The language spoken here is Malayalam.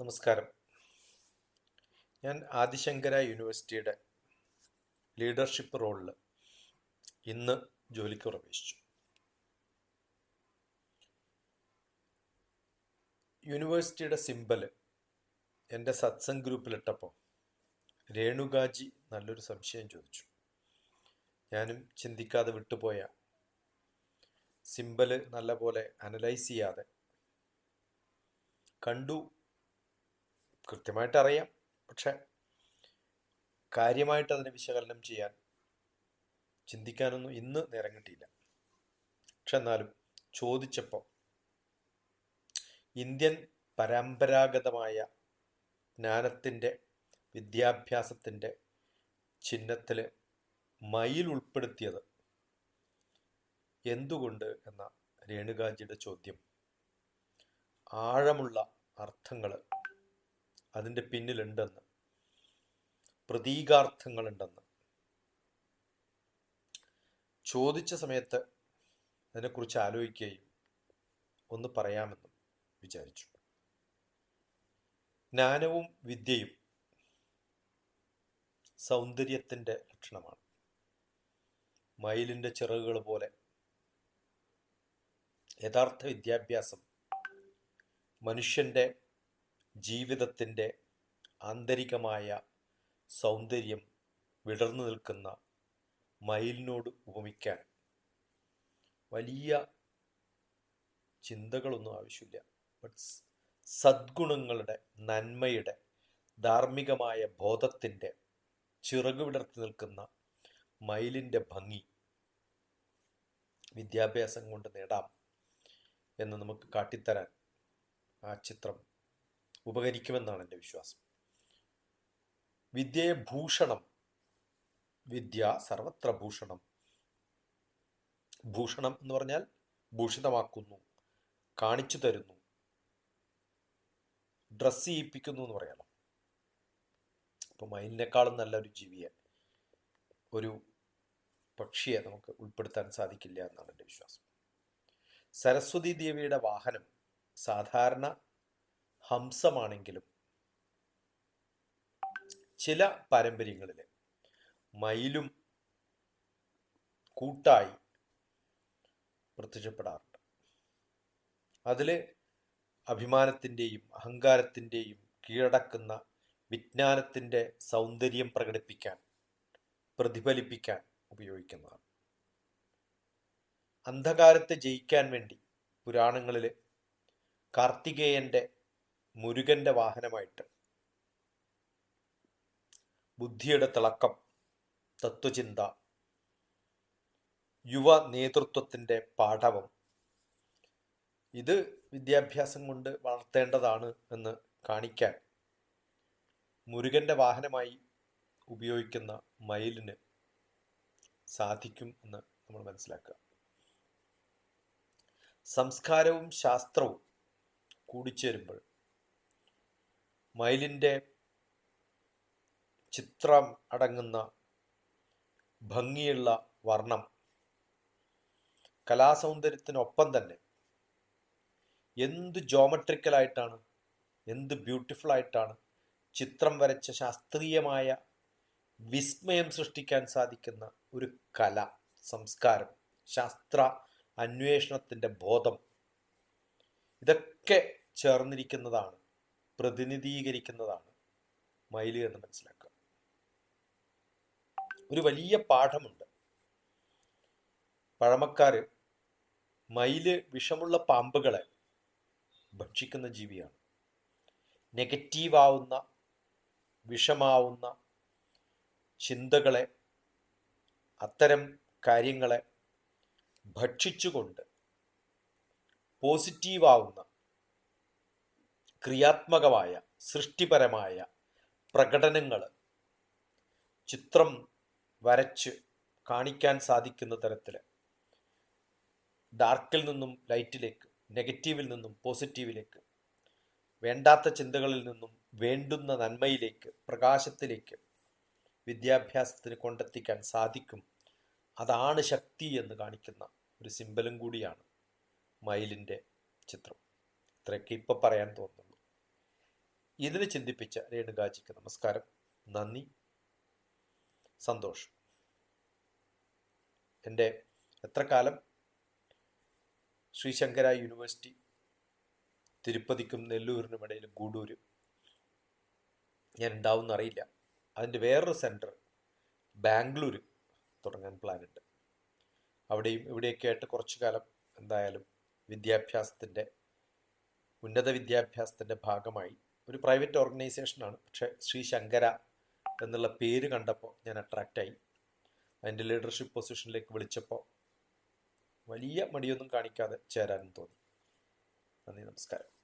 നമസ്കാരം. ഞാൻ ആദിശങ്കര യൂണിവേഴ്സിറ്റിയുടെ ലീഡർഷിപ്പ് റോളിൽ ഇന്ന് ജോലിക്ക് പ്രവേശിച്ചു. യൂണിവേഴ്സിറ്റിയുടെ സിമ്പൽ എന്റെ സത്സംഗ് ഗ്രൂപ്പിലിട്ടപ്പോൾ രേണുഗാജി നല്ലൊരു സംശയം ചോദിച്ചു. ഞാനും ചിന്തിക്കാതെ വിട്ടുപോയ സിമ്പൽ നല്ലപോലെ അനലൈസ് ചെയ്യാതെ കണ്ടു കൃത്യമായിട്ട് അറിയാം പക്ഷെ കാര്യമായിട്ട് അതിനെ വിശകലനം ചെയ്യാൻ ചിന്തിക്കാനൊന്നും ഇന്ന് നേരം കിട്ടിയില്ല. പക്ഷെ എന്നാലും ചോദിച്ചപ്പോൾ ഇന്ത്യൻ പരമ്പരാഗതമായ ജ്ഞാനത്തിന്റെ വിദ്യാഭ്യാസത്തിന്റെ ചിഹ്നത്തിൽ മയിൽ ഉൾപ്പെടുത്തിയത് എന്തുകൊണ്ട് എന്ന രേണുകാജിയുടെ ചോദ്യം. ആഴമുള്ള അർത്ഥങ്ങൾ അതിന്റെ പിന്നിലുണ്ടെന്ന്. പ്രതീകാർത്ഥങ്ങളുണ്ടെന്ന്. ചോദിച്ച സമയത്ത് അതിനെക്കുറിച്ച് ആലോചിക്കുകയും ഒന്ന് പറയാമെന്നും വിചാരിച്ചു. ജ്ഞാനവും വിദ്യയും സൗന്ദര്യത്തിന്റെ ലക്ഷണമാണ്. മയിലിന്റെ ചിറകുകൾ പോലെ യഥാർത്ഥ വിദ്യാഭ്യാസം മനുഷ്യന്റെ ജീവിതത്തിന്റെ ആന്തരികമായ സൗന്ദര്യം വിടർന്നു നിൽക്കുന്ന മയിലിനോട് ഉപമിക്കാൻ. വലിയ ചിന്തകളൊന്നും ആവശ്യമില്ല. ബട്ട് സദ്ഗുണങ്ങളുടെ നന്മയുടെ ധാർമ്മികമായ ബോധത്തിന്റെ ചിറകു വിടർത്തി നിൽക്കുന്ന മയിലിന്റെ ഭംഗി വിദ്യാഭ്യാസം കൊണ്ട് നേടാം എന്ന് നമുക്ക് കാട്ടിത്തരാൻ ആ ചിത്രം ഉപകരിക്കുമെന്നാണ് എന്റെ വിശ്വാസം. വിദ്യയെ ഭൂഷണം വിദ്യ സർവത്ര ഭൂഷണം. ഭൂഷണം എന്ന് പറഞ്ഞാൽ ഭൂഷിതമാക്കുന്നു കാണിച്ചു തരുന്നു ഡ്രസ് ചെയ്യിപ്പിക്കുന്നു എന്ന് പറയാലോ അപ്പൊ മയിലിനേക്കാളും നല്ലൊരു ജീവിയെ ഒരു പക്ഷിയെ നമുക്ക് ഉൾപ്പെടുത്താൻ സാധിക്കില്ല എന്നാണ് എന്റെ വിശ്വാസം. സരസ്വതി ദേവിയുടെ വാഹനം സാധാരണ ഹംസമാണെങ്കിലും. ചില പാരമ്പര്യങ്ങളിൽ മയിലും കൂട്ടായി പ്രത്യക്ഷപ്പെടാറുണ്ട്. അതിൽ അഭിമാനത്തിന്റെയും അഹങ്കാരത്തിന്റെയും കീഴടക്കുന്ന വിജ്ഞാനത്തിന്റെ സൗന്ദര്യം പ്രകടിപ്പിക്കാൻ പ്രതിഫലിപ്പിക്കാൻ ഉപയോഗിക്കുന്നതാണ്. അന്ധകാരത്തെ ജയിക്കാൻ വേണ്ടി പുരാണങ്ങളിൽ കാർത്തികേയന്റെ മുരുകന്റെ വാഹനമായിട്ട്. ബുദ്ധിയുടെ തിളക്കം തത്വചിന്ത യുവ നേതൃത്വത്തിന്റെ പാഠവം. ഇത് വിദ്യാഭ്യാസം കൊണ്ട് വളർത്തേണ്ടതാണ് എന്ന് കാണിക്കാൻ മുരുകന്റെ വാഹനമായി ഉപയോഗിക്കുന്ന മയിലിന് സാധിക്കും എന്ന് നമ്മൾ മനസ്സിലാക്കുക. സംസ്കാരവും ശാസ്ത്രവും കൂടിച്ചേരുമ്പോൾ മയിലിന്റെ ചിത്രം അടങ്ങുന്ന ഭംഗിയുള്ള വർണം കലാസൗന്ദര്യത്തിനൊപ്പം തന്നെ എന്ത് ജോമെട്രിക്കലായിട്ടാണ് എന്ത് ബ്യൂട്ടിഫുൾ ആയിട്ടാണ് ചിത്രം വരച്ച ശാസ്ത്രീയമായ വിസ്മയം സൃഷ്ടിക്കാൻ സാധിക്കുന്ന ഒരു കല സംസ്കാരം ശാസ്ത്ര അന്വേഷണത്തിന്റെ ബോധം. ഇതൊക്കെ ചേർന്നിരിക്കുന്നതാണ് പ്രതിനിധീകരിക്കുന്നതാണ്. മയിൽ എന്ന് മനസ്സിലാക്കുക. ഒരു വലിയ പാഠമുണ്ട്. പഴമക്കാര് മയിൽ വിഷമുള്ള പാമ്പുകളെ ഭക്ഷിക്കുന്ന ജീവിയാണ്. നെഗറ്റീവാവുന്ന വിഷമാവുന്ന ചിന്തകളെ അത്തരം കാര്യങ്ങളെ ഭക്ഷിച്ചുകൊണ്ട് പോസിറ്റീവാവുന്ന ക്രിയാത്മകമായ സൃഷ്ടിപരമായ പ്രകടനങ്ങൾ ചിത്രം വരച്ച് കാണിക്കാൻ സാധിക്കുന്ന തരത്തിൽ ഡാർക്കിൽ നിന്നും ലൈറ്റിലേക്ക് നെഗറ്റീവിൽ നിന്നും പോസിറ്റീവിലേക്ക് വേണ്ടാത്ത ചിന്തകളിൽ നിന്നും വേണ്ടുന്ന നന്മയിലേക്ക് പ്രകാശത്തിലേക്ക് വിദ്യാഭ്യാസത്തിന് കൊണ്ടെത്തിക്കാൻ സാധിക്കും. അതാണ് ശക്തി എന്ന് കാണിക്കുന്ന ഒരു സിമ്പലും കൂടിയാണ് മയിലിന്റെ ചിത്രം. ഇത്രയൊക്കെ ഇപ്പം പറയാൻ തോന്നുന്നു. ഇതിന് ചിന്തിപ്പിച്ച രേണുകാജിക്ക് നമസ്കാരം. നന്ദി. സന്തോഷം. എന്റെ എത്ര കാലം ശ്രീശങ്കര യൂണിവേഴ്സിറ്റി തിരുപ്പതിക്കും നെല്ലൂരിനും ഇടയിൽ ഗൂഡൂര് ഞാൻ ഉണ്ടാവും അറിയില്ല. അതിന്റെ വേറൊരു സെന്റർ ബാംഗ്ലൂർ തുടങ്ങാൻ പ്ലാനുണ്ട്. അവിടെയും ഇവിടെയൊക്കെ ആയിട്ട് കുറച്ചു കാലം എന്തായാലും വിദ്യാഭ്യാസത്തിന്റെ ഉന്നത വിദ്യാഭ്യാസത്തിന്റെ ഭാഗമായി ഒരു പ്രൈവറ്റ് ഓർഗനൈസേഷനാണ്. പക്ഷേ ശ്രീ ശങ്കര എന്നുള്ള പേര് കണ്ടപ്പോൾ ഞാൻ അട്രാക്റ്റായി അതിന്റെ ലീഡർഷിപ്പ് പൊസിഷനിലേക്ക് വിളിച്ചപ്പോൾ വലിയ മടിയൊന്നും കാണിക്കാതെ ചേരാനും തോന്നി. നന്ദി നമസ്കാരം.